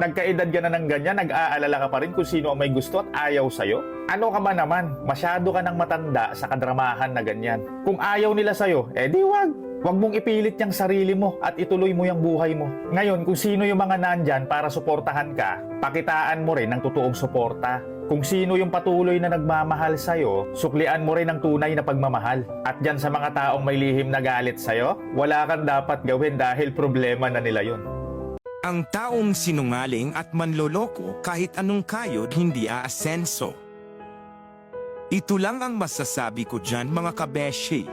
Nagkaedad ka na ng ganyan, nag-aalala ka pa rin kung sino ang may gusto at ayaw sa'yo? Ano ka ba naman? Masyado ka ng matanda sa kadramahan na ganyan. Kung ayaw nila sa'yo, eh di wag. Huwag mong ipilit yung sarili mo at ituloy mo yung buhay mo. Ngayon, kung sino yung mga nandyan para suportahan ka, pakitaan mo rin ng totoong suporta. Kung sino yung patuloy na nagmamahal sa'yo, suklian mo rin ang tunay na pagmamahal. At dyan sa mga taong may lihim na galit sa'yo, wala kang dapat gawin dahil problema na nila yun. Ang taong sinungaling at manloloko kahit anong kayod hindi aasenso. Ito lang ang masasabi ko dyan mga kabeshi.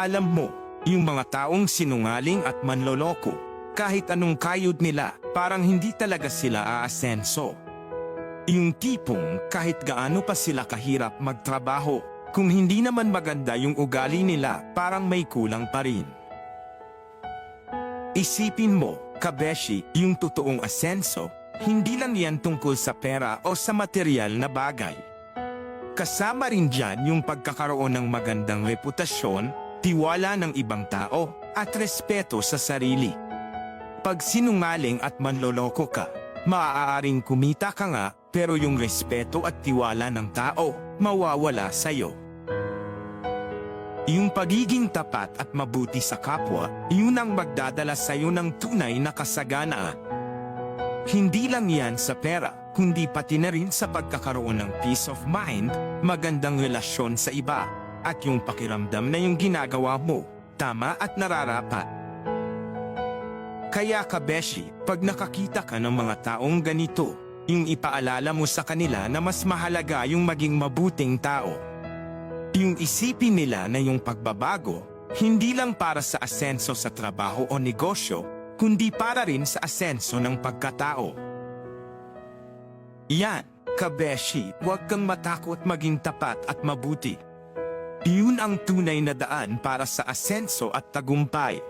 Alam mo, yung mga taong sinungaling at manloloko, kahit anong kayod nila, parang hindi talaga sila aasenso. Yung tipong kahit gaano pa sila kahirap magtrabaho, kung hindi naman maganda yung ugali nila, parang may kulang pa rin. Isipin mo, kabeshi, yung totoong asenso, hindi lang yan tungkol sa pera o sa material na bagay. Kasama rin dyan yung pagkakaroon ng magandang reputasyon, tiwala ng ibang tao, at respeto sa sarili. Pag sinungaling at manloloko ka, maaaring kumita ka nga pero yung respeto at tiwala ng tao mawawala sa'yo. Yung pagiging tapat at mabuti sa kapwa, yun ang magdadala sa'yo ng tunay na kasaganaan. Hindi lang yan sa pera, kundi pati na rin sa pagkakaroon ng peace of mind, magandang relasyon sa iba, at yung pakiramdam na yung ginagawa mo, tama at nararapat. Kaya kabeshi, pag nakakita ka ng mga taong ganito, yung ipaalala mo sa kanila na mas mahalaga yung maging mabuting tao. Yung isipin nila na yung pagbabago, hindi lang para sa asenso sa trabaho o negosyo, kundi para rin sa asenso ng pagkatao. Yan, kabeshi, huwag kang matakot maging tapat at mabuti. Yun ang tunay na daan para sa asenso at tagumpay.